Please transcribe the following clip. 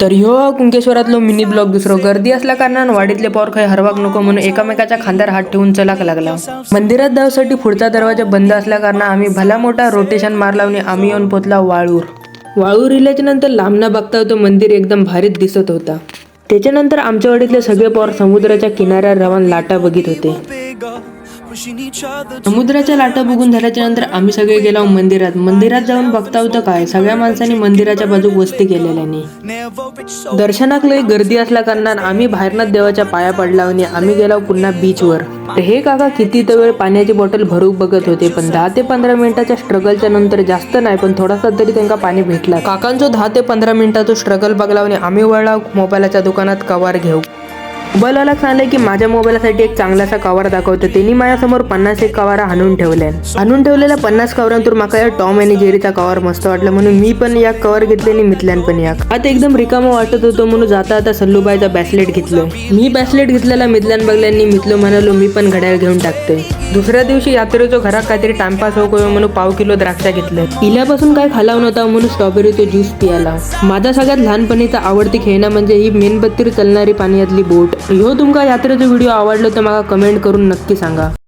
तर ह्यो कुंकेश्वरातलो mini blog दुसरो गर्दी असल्या कारणान वाडीतले पोर खाय हरवाक नको म्हणून एकामेकाच्या खांद्यावर हात ठेवून चलाक लागला. मंदिरात जाऊसाठी पुढचा दरवाजा बंद असल्या कारणान आम्ही भला मोठा रोटेशन मारला आणि आम्ही येऊन पोचला वाळूर. वाळूर इल्याच्या नंतर लांबना बघता तो मंदिर एकदम भारीच दिसत होता. त्याच्यानंतर आमच्या वाडीतले सगळे पोर समुद्राच्या किनाऱ्यावर रवान लाटा बघित होते. समुद्राच्या लाटा बघून झाल्याच्यानंतर आम्ही सगळे गेलो मंदिरात. मंदिरात जाऊन बघता होतं काय? सगळ्या माणसांनी मंदिराच्या बाजू वस्ती केलेल्याने. दर्शनाक लय गर्दी असल्या कारणान आम्ही बाहेरनाथ देवाच्या पाया पडला आणि आम्ही गेलो पुन्हा बीचवर तर हे काका किती तर वेळ पाण्याची बॉटल भरूक बघत होते पण दहा ते पंधरा मिनिटाच्या स्ट्रगलच्या नंतर जास्त नाही पण थोडासा तरी त्यांना पाणी भेटला. काकांचो दहा ते पंधरा मिनिटाचा स्ट्रगल बघला आणि आम्ही वळला मोबाईलच्या दुकानात कवर घेऊ मोबाईलवाला सांगले की माझ्या मोबाईलसाठी एक चांगलासा कवर दाखवतो. त्यांनी माझ्यासमोर पन्नास एक कवर हाणून ठेवल्या हाणून ठेवलेल्या पन्नास कवरांतून माका या टॉम आणि जेरीचा कवर मस्त वाटला म्हणून मी पण या कवर घेतले आणि मिथल्यान पण या. आता एकदम रिकामा वाटत होतो म्हणून जाता आता सल्लूबाईचा बॅसलेट घेतलो. मी बॅसलेट घेतलेला मिथल्यान बघल्यांनी मिथलो म्हणालो मी पण घड्याळ घेऊन टाकते दुसऱ्या दिवशी यात्रेचो घरात काहीतरी टाइमपास होऊ म्हणून पाव किलो द्राक्षा घेतले. इल्यापासून काय खालाव नव्हता म्हणून स्ट्रॉबेरीचा ज्यूस पियाला. माझा सगळ्यात लहानपणीचा आवडती खेळणं म्हणजे ही मेणबत्तीवर चालणारी पाण्यातली बोट. ह्यो तुमका यात्रेचो व्हिडिओ आवडलो तर मला कमेंट करून नक्की सांगा.